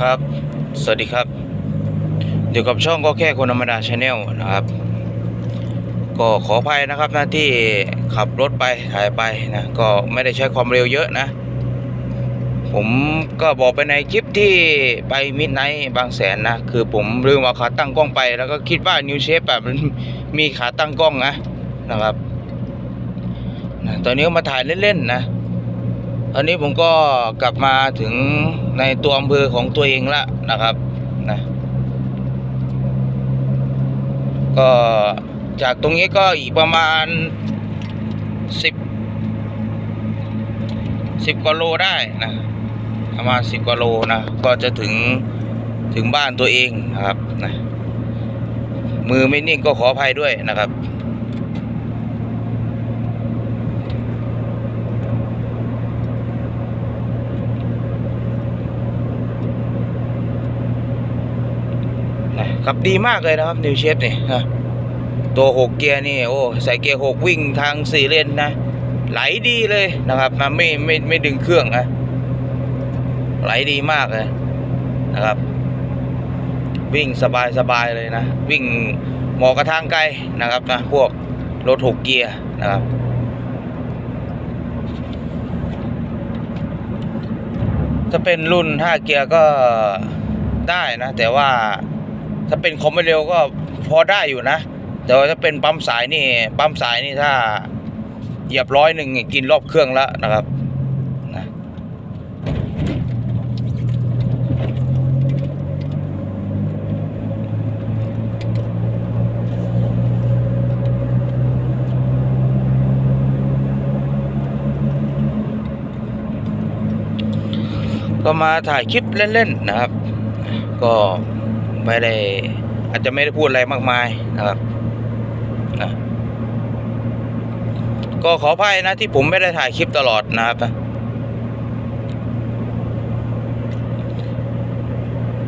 ครับ สวัสดีครับอยู่กับช่องก็แค่คนธรรมดาชาแนลนะครับ ก็ขออภัยนะครับหน้าที่ขับรถไปถ่ายไปนะก็ไม่ได้ใช้ความเร็วเยอะนะ ผมก็บอกไปในคลิปที่ไปมิดไนท์บางแสนนะ คือผมลืมเอาขาตั้งกล้องไป แล้วก็คิดว่านิวเชฟแบบมันมีขาตั้งกล้องนะนะครับนะตอนนี้มาถ่ายเล่นๆนะ อนนี้ผมก็กลับมาถึงในตัวอำเภอของตัวเองละนะครับนะก็จากตรงนี้ก็อีกประมาณสิบสิบกว่าโลได้นะประมาณสิบกว่าโลนะก็จะถึงถึงบ้านตัวเองนะครับนะมือไม่นิ่งก็ขออภัยด้วยนะครับ นะครับดีมากเลยนะครับนิวเชฟนี่นะตัวหกเกียร์นี่โอ้ใส่เกียร์หกวิ่งทางสี่เลนนะ ไหลดีเลยนะครับนะไม่ไม่ไม่ดึงเครื่องนะไหลดีมากเลยนะครับ วิ่งสบายสบายเลยนะ วิ่งเหมอกระทางไกลนะครับนะพวกรถหกเกียร์นะครับถ้าเป็นรุ่น 5 เกียร์ก็ได้นะ แต่ว่า ถ้าเป็นคอมไม่เร็วก็พอได้อยู่นะ แต่ว่าถ้าเป็นปั๊มสายนี่ปั๊มสายนี่ถ้าเหยียบร้อยหนึ่งกินรอบเครื่องแล้วนะครับนะก็มาถ่ายคลิปเล่น ๆ นะครับ ก็ ไม่ได้ อาจจะไม่ได้พูดอะไรมากมายนะครับนะก็ขออภัยนะที่ผมไม่ได้ถ่ายคลิปตลอดนะครับ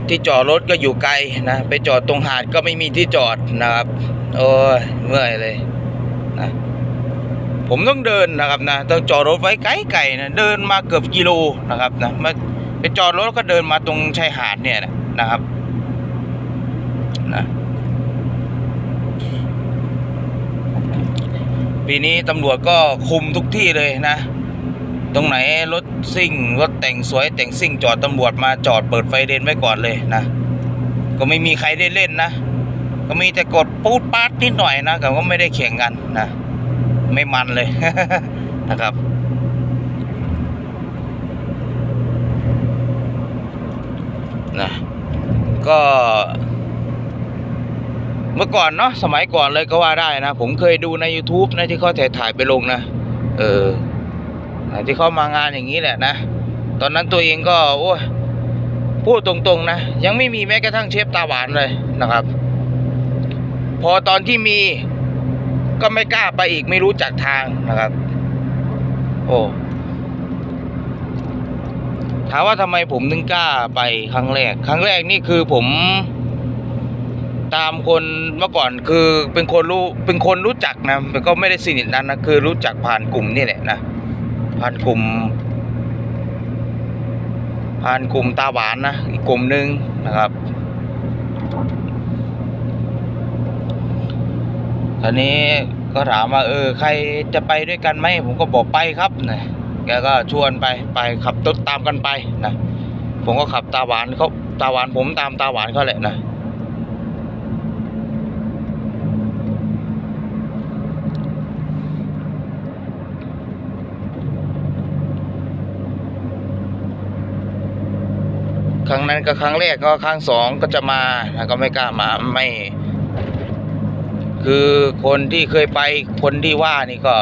ที่จอดรถก็อยู่ไกลนะไปจอดตรงหาดก็ไม่มีที่จอดนะครับ โอ้ยเมื่อยเลยนะผมต้องเดินนะครับนะต้องจอดรถไว้ไกลๆนะเดินมาเกือบกิโลนะครับนะมาไปจอดรถแล้วก็เดินมาตรงชายหาดเนี่ยนะครับ นะปีนี้ตำรวจก็คุมทุกที่เลยนะ ตรงไหนรถซิ่งรถแต่งสวยแต่งซิ่งจอดตำรวจมาจอดเปิดไฟเดนไว้ก่อนเลยนะ ก็ไม่มีใครได้เล่นนะ ก็มีแต่กดปูดปาดนิดหน่อยนะแต่ก็ไม่ได้แข่งกันนะ ไม่มันเลยนะครับ นะ ก็ เมื่อก่อนเนาะสมัยก่อนเลยก็ว่าได้นะ ผมเคยดูใน YouTube นะที่เขาถ่ายถ่ายไปลงนะ เออที่เขามางานอย่างนี้แหละนะ ตอนนั้นตัวเองก็โอ้พูดตรงๆนะ ยังไม่มีแม้กระทั่งเชฟตาหวานเลยนะครับ พอตอนที่มีก็ไม่กล้าไปอีกไม่รู้จักทางนะครับ โอ้ถามว่าทำไมผมถึงกล้าไปครั้งแรก ครั้งแรกนี่คือผม ตามคนเมื่อก่อนคือเป็นคนรู้เป็นคนรู้จักนะแต่ก็ไม่ได้สนิทนั้นนะคือรู้จักผ่านกลุ่มนี่แหละนะผ่านกลุ่ม ผ่านกลุ่มตาหวานนะอีกกลุ่มหนึ่งนะครับตอนนี้ก็ถามว่าเออใครจะไปด้วยกันไหมผมก็บอกไปครับนะแกก็ชวนไปไปขับรถตามกันไปนะผมก็ขับตาหวานเขาตาหวานผมตามตาหวานเขาแหละนะ ครั้งนั้นก็ครั้งแรกก็ครั้งสองก็จะมานะก็ไม่กล้ามาไม่ คือคนที่เคยไปคนที่ว่านี่ก็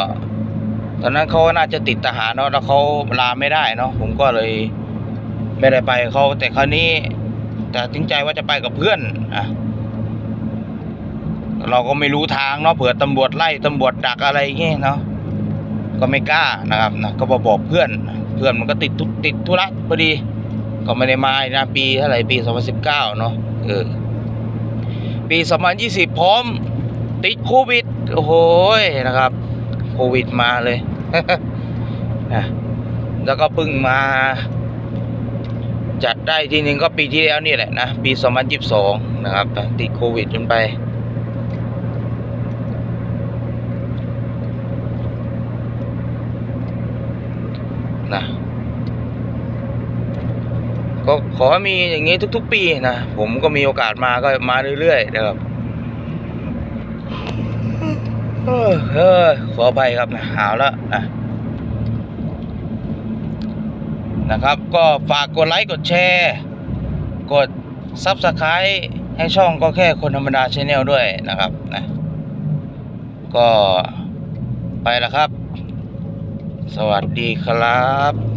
ตอนนั้นเขาน่าจะติดทหารเนาะแล้วเขาลาไม่ได้เนาะผมก็เลย ไม่ได้ไปเขาแต่คราวนี้แต่ตัดสินใจว่าจะไปกับเพื่อนอะเราก็ไม่รู้ทางเนาะเผื่อตำรวจไล่ตำรวจดักอะไรเงี้ยเนาะก็ไม่กล้านะครับนะก็บอกเพื่อน เพื่อนมันก็ติดติดธุระพอดี ก็ไม่ได้มาอีกนะปีเท่าไหร่ปี 2019 เนาะเออปี 2020 พร้อม ติดโควิด โอ้โหยนะครับ โควิดมาเลยนะแล้วก็เพิ่งมา จัดได้ทีนึงก็ปีที่แล้วนี่แหละนะ ปี 2022 นะครับ ติดโควิดจนไปนะ ก็ขอให้มีอย่างนี้ทุก ๆ ปีนะผมก็มีโอกาสมาก็มาเรื่อยๆนะครับเออเออขออภัยครับนะหาวแล้วนะนะครับ ก็ฝากกดไลค์กดแชร์ กด Subscribe ให้ช่องก็แค่คนธรรมดาชาแนลด้วยนะครับนะก็ไปแล้วครับ สวัสดีครับ